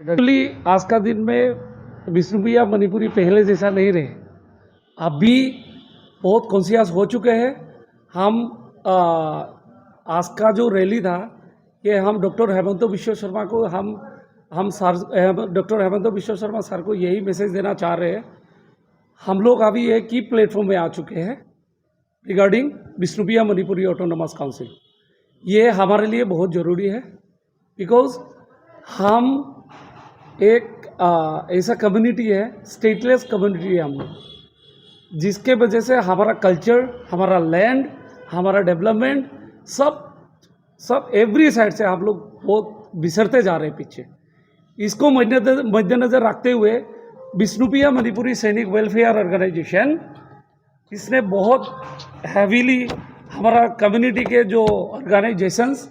Actually आज का दिन में विष्णुप्रिया मणिपुरी पहले जैसा नहीं रहे। अभी बहुत कॉन्सियस हो चुके हैं। हम आ, आज का जो रैली था कि हम डॉक्टर हेमंत विश्व शर्मा को हम हम सर डॉक्टर हेमंत विश्व शर्मा सर को यही मैसेज देना चाह रहे हैं। हम लोग अभी एक ही प्लेटफॉर्म में आ चुके हैं regarding Bishnupriya Manipuri autonomous council ये हमारे लिए बहुत ज़रूरी है। बिकॉज़ हम एक ऐसा कम्युनिटी है स्टेटलेस कम्युनिटी है हम लोग। जिसके वजह से हमारा कल्चर हमारा लैंड हमारा डेवलपमेंट सब सब एवरी साइड से हम लोग बहुत बिसरते जा रहे हैं पीछे। इसको मद्देनजर रखते हुए विष्णुप्रिया मणिपुरी सैनिक वेलफेयर ऑर्गेनाइजेशन इसने बहुत हैवीली हमारा कम्युनिटी के जो ऑर्गेनाइजेशंस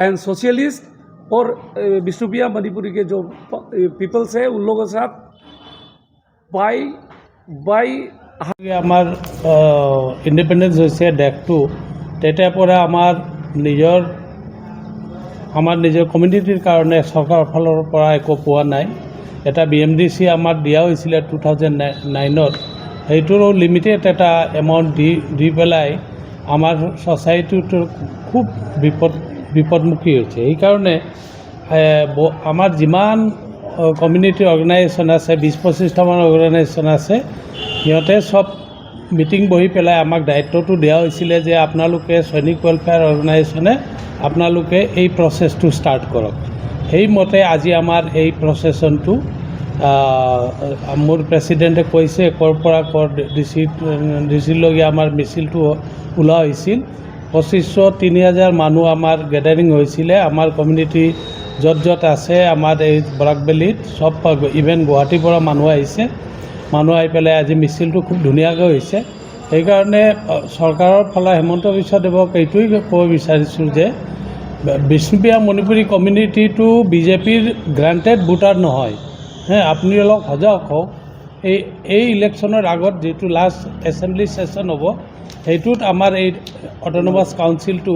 एंड सोशलिस्ट और अ, विष्णुप्रिया मणिपुरी के जो पीपल्स है उन लोगों के साथ बाई बाई আমাৰ ইণ্ডিপেণ্ডেঞ্চ হৈছে দেশটো তেতিয়াৰ পৰা আমাৰ নিজৰ আমাৰ নিজৰ কমিউনিটিৰ কাৰণে চৰকাৰৰ ফালৰ পৰা একো পোৱা নাই এটা বি এম ডি চি আমাৰ দিয়া হৈছিলে টু থাউজেণ্ড নাইনত সেইটোৰো লিমিটেড এটা এমাউণ্ট দি দি পেলাই আমাৰ ছ'চাইটিটো খুব বিপদ বিপদমুখী হৈছে সেইকাৰণে আমাৰ যিমান কমিউনিটি অৰ্গেনাইজেশ্যন আছে বিছ পঁচিছটামান অৰ্গেনাইজেশ্যন আছে, সিহঁতে চব মিটিং বহি পেলাই আমাক দায়িত্বটো দিয়া হৈছিলে যে আপোনালোকে সৈনিক ৱেলফেয়াৰ অৰ্গেনাইজেশ্যনে আপোনালোকে এই প্ৰচেছটো ষ্টাৰ্ট কৰক। সেইমতে আজি আমাৰ এই প্ৰচেছনটো মোৰ প্ৰেচিডেণ্টে কৈছে, ক'ৰ পৰা ক'ৰ ডি চি ডি আমাৰ মিছিলটো ওলোৱা হৈছিল। পঁচিছশ তিনি হাজাৰ মানুহ আমাৰ গেডাৰিং হৈছিলে, আমাৰ কমিউনিটি য'ত য'ত আছে, আমাৰ এই বৰাকবেলিত, চব ইভেন গুৱাহাটীৰ পৰা মানুহ আহিছে। মানুহ আহি পেলাই আজি মিছিলটো খুব ধুনীয়াকৈ হৈছে। সেইকাৰণে চৰকাৰৰ ফালে হেমন্ত বিশ্ব দেৱক এইটোৱেই ক'ব বিচাৰিছোঁ যে, বিষ্ণুপ্ৰিয়া মণিপুৰী কমিউনিটিটো বিজেপিৰ গ্ৰাণ্টেড ভোটাৰ নহয়। হে, আপুনি অলপ সজাগ হওক। এই এই ইলেকশ্যনৰ আগত যিটো লাষ্ট এছেম্বলি ছেশ্যন হ'ব সেইটোত আমাৰ এই অট'নমাছ কাউন্সিলটো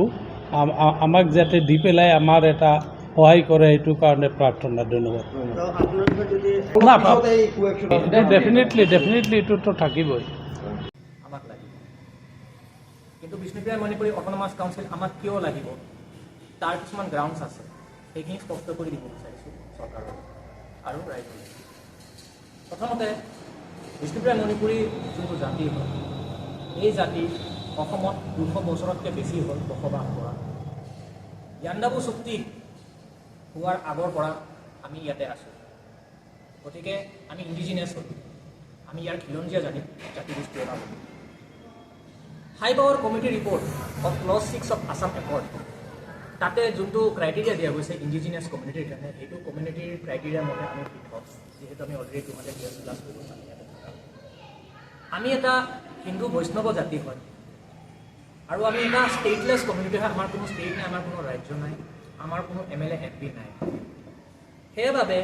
আমাক যাতে দি পেলাই আমাৰ এটা সহায় কৰে সেইটো কাৰণে প্ৰাৰ্থনা ধন্যবাদ। ডেফিনেটলি ডেফিনেটলি এইটোতো থাকিবই। আমাক কিন্তু বিষ্ণুপ্ৰিয়া মণিপুৰী অট'নমাছ কাউন্সিল আমাক কিয় লাগিব? তাৰ কিছুমান গ্ৰাউণ্ডছ আছে। সেইখিনি স্পষ্ট কৰি দিব বিচাৰিছোঁ চৰকাৰক আৰু ৰাইজলৈ প্ৰথমতে বিষ্ণুপ্ৰিয়া মণিপুৰী যোনটো জাতি হয় এই জাতি অসমত দুশ বছৰতকৈ বেছি হ'ল বসবাস কৰা। য়াণ্ডাবু চুক্তি হোৱাৰ আগৰ পৰা আমি ইয়াতে আছোঁ। গতিকে আমি ইণ্ডিজিনিয়াছ হ'লোঁ। আমি ইয়াৰ খিলঞ্জীয়া জাতি জাতিগোষ্ঠী এটা হ'লোঁ। High power committee report of clause six of Assam accord তাতে যোনটো ক্ৰাইটেৰিয়া দিয়া গৈছে ইণ্ডিজিনিয়াছ কমিউনিটিৰ কাৰণে, সেইটো কমিউনিটিৰ ক্ৰাইটেৰিয়া মতে আমি পৃথক, যিহেতু আমি already two hundred years plus কৰিব থকা। আমি এটা হিন্দু বৈষ্ণৱ জাতি হয়। আৰু আমি এটা ষ্টেটলেছ কমিউনিটি হয়, আমাৰ কোনো ষ্টেট নাই, আমাৰ কোনো ৰাজ্য নাই, আমাৰ কোনো M L A M P নাই। সেইবাবে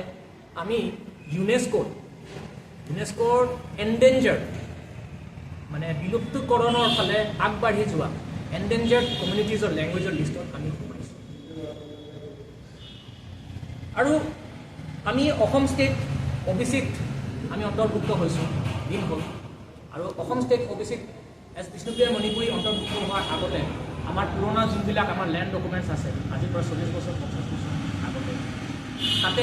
আমি ইউনেস্ক'ত ইউনেস্ক'ৰ এণ্ডেঞ্জাৰ মানে বিলুপ্তকৰণৰ ফালে আগবাঢ়ি যোৱা এণ্ডেঞ্জাৰ্ড কমিউনিটিজৰ লেংগুৱেজৰ লিষ্টত আমি সোমাইছোঁ। আৰু আমি অসম ষ্টেট অ আমি অন্তৰ্ভুক্ত হৈছোঁ, দিন হ'ল আৰু অসম ষ্টেট অ' বি চিত এছ বিষ্ণুপ্ৰিয়া মণিপুৰী অন্তৰ্ভুক্ত হোৱাৰ আগতে আমাৰ পুৰণা যোনবিলাক আমাৰ লেণ্ড ডকুমেণ্টছ আছে, আজিৰ পৰা চল্লিছ বছৰ, পঞ্চাছ বছৰ আগতে, তাতে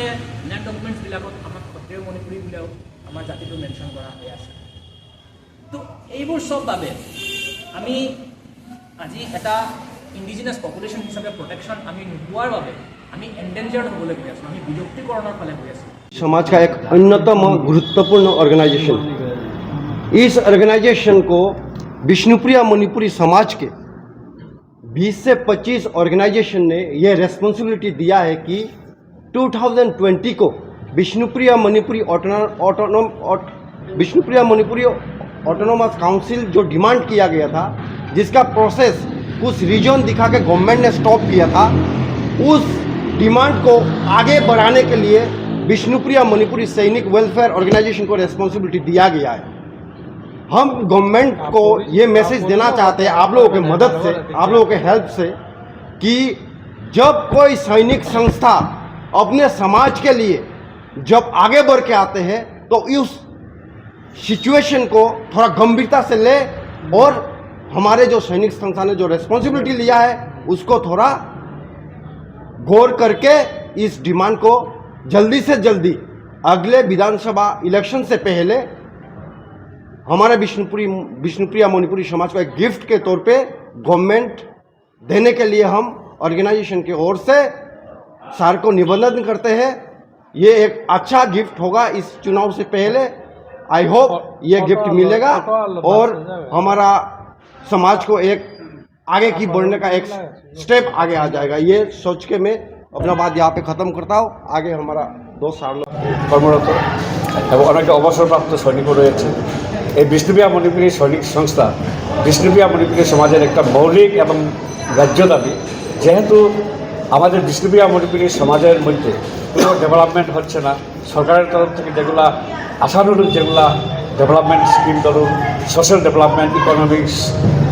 লেণ্ড ডকুমেণ্টছবিলাকত আমাৰ সত্ৰীয় মণিপুৰী বুলিও আমাৰ জাতিটো মেনশ্যন কৰা হৈ আছে। তো এইবোৰ চব বাবে আমি আজি এটা ইণ্ডিজিনাছ পপুলেশ্যন হিচাপে প্ৰটেকশ্যন আমি নোপোৱাৰ বাবে আমি এণ্ডেঞ্জাৰ্ড হ'বলৈ গৈ আছোঁ, আমি বিলুপ্তিকৰণৰ ফালে গৈ আছোঁ। সমাজ এক অন্যতম গুৰুত্বপূৰ্ণ অৰ্গেনাইজেশ্যন इस ऑर्गेनाइजेशन को विष्णुप्रिया मणिपुरी समाज के 20 से 25 ऑर्गेनाइजेशन ने यह रेस्पॉन्सिबिलिटी दिया है कि 2020 को विष्णुप्रिया मणिपुरी ऑटोनोम विष्णुप्रिया मणिपुरी ऑटोनोमस काउंसिल जो डिमांड किया गया था, जिसका प्रोसेस कुछ रीजन दिखा के गवर्नमेंट ने स्टॉप किया था, उस डिमांड को आगे बढ़ाने के लिए विष्णुप्रिया मणिपुरी सैनिक वेलफेयर ऑर्गेनाइजेशन को रेस्पॉन्सिबिलिटी दिया गया है। हम गवर्नमेंट को ये मैसेज देना चाहते हैं आप लोगों के मदद से, आप लोगों के हेल्प से कि जब कोई सैनिक संस्था अपने समाज के लिए जब आगे बढ़ के आते हैं तो उस सिचुएशन को थोड़ा गंभीरता से ले और हमारे जो सैनिक संस्था ने जो रेस्पॉन्सिबिलिटी लिया है, उसको थोड़ा गौर करके इस डिमांड को जल्दी से जल्दी अगले विधानसभा इलेक्शन से पहले हमारे विष्णुपुरी विष्णुप्रिया मणिपुरी समाज को एक गिफ्ट के तौर पे गवर्नमेंट देने के लिए हम ऑर्गेनाइजेशन की ओर से सर को निवेदन करते हैं ये एक अच्छा गिफ्ट होगा इस चुनाव से पहले आई होप ये गिफ्ट मिलेगा और हमारा समाज को एक आगे की बढ़ने का एक स्टेप आगे आ जाएगा ये सोच के मैं अपना बात यहाँ पे ख़त्म करता हूँ आगे हमारा दोस्त सार लोग কর্মরত এবং অনেকে অবসরপ্রাপ্ত সৈনিকও রয়েছে এই বিষ্ণুপ্রিয়া মণিপুরী সৈনিক সংস্থা বিষ্ণুপ্রিয়া মণিপুরী সমাজের একটা মৌলিক এবং গ্রাহ্য দাবি। যেহেতু আমাদের বিষ্ণুপ্রিয়া মণিপুরী সমাজের মধ্যে কোনো ডেভেলপমেন্ট হচ্ছে না, সরকারের তরফ থেকে যেগুলা আশানুরূপ যেগুলা ডেভেলপমেন্ট স্কিম ধরুন social development economics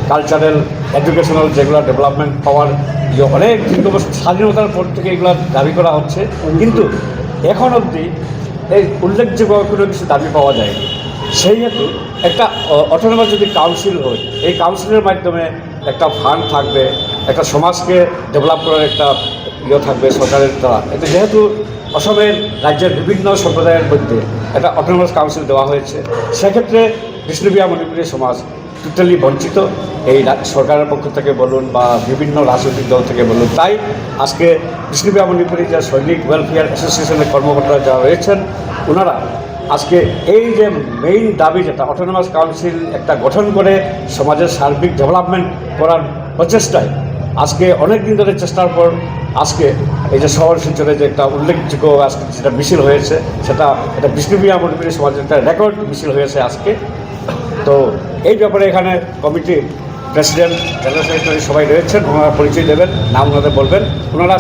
cultural educational যেগুলো ডেভেলপমেন্ট পাওয়ার অনেক দীর্ঘ স্বাধীনতার পর থেকে এগুলো দাবি করা হচ্ছে। কিন্তু এখন অবধি এই উল্লেখযোগ্য কোনো কিছু দাবি পাওয়া যায়নি। সেই হেতু একটা অটোনমাস যদি কাউন্সিল হয়, এই কাউন্সিলের মাধ্যমে একটা ফান্ড থাকবে, একটা সমাজকে ডেভেলপ করার একটা ইয়ে থাকবে, সরকারের দ্বারা। এটা যেহেতু অসমের রাজ্যের বিভিন্ন সম্প্রদায়ের মধ্যে একটা অটোনমাস কাউন্সিল দেওয়া হয়েছে, সেক্ষেত্রে বিষ্ণুবিয়া মণিপুরী সমাজ টোটালি বঞ্চিত। এই সরকারের পক্ষ থেকে বলুন বা বিভিন্ন রাজনৈতিক দল থেকে বলুন, তাই আজকে বিষ্ণুবিয়া মণিপুরী যে সৈনিক ওয়েলফেয়ার অ্যাসোসিয়েশনের কর্মকর্তারা যারা রয়েছেন, ওনারা আজকে এই যে মেইন দাবি যেটা অটোনমাস কাউন্সিল একটা গঠন করে সমাজের সার্বিক ডেভেলপমেন্ট করার প্রচেষ্টায়, আজকে অনেক দিন ধরে চেষ্টার পর আজকে এই যে শহর শিলচরে যে একটা উল্লেখযোগ্য আজকে যেটা মিছিল হয়েছে, সেটা এটা বিষ্ণুপ্রিয়া মণিপুরী সমাজের একটা রেকর্ড মিছিল হয়েছে আজকে। তো এই ব্যাপারে এখানে কমিটির প্রেসিডেন্ট জেনারেল সেক্রেটারি সবাই রয়েছেন, ওনারা পরিচয় দেবেন, নাম ওনাদের বলবেন। ওনারা আজকে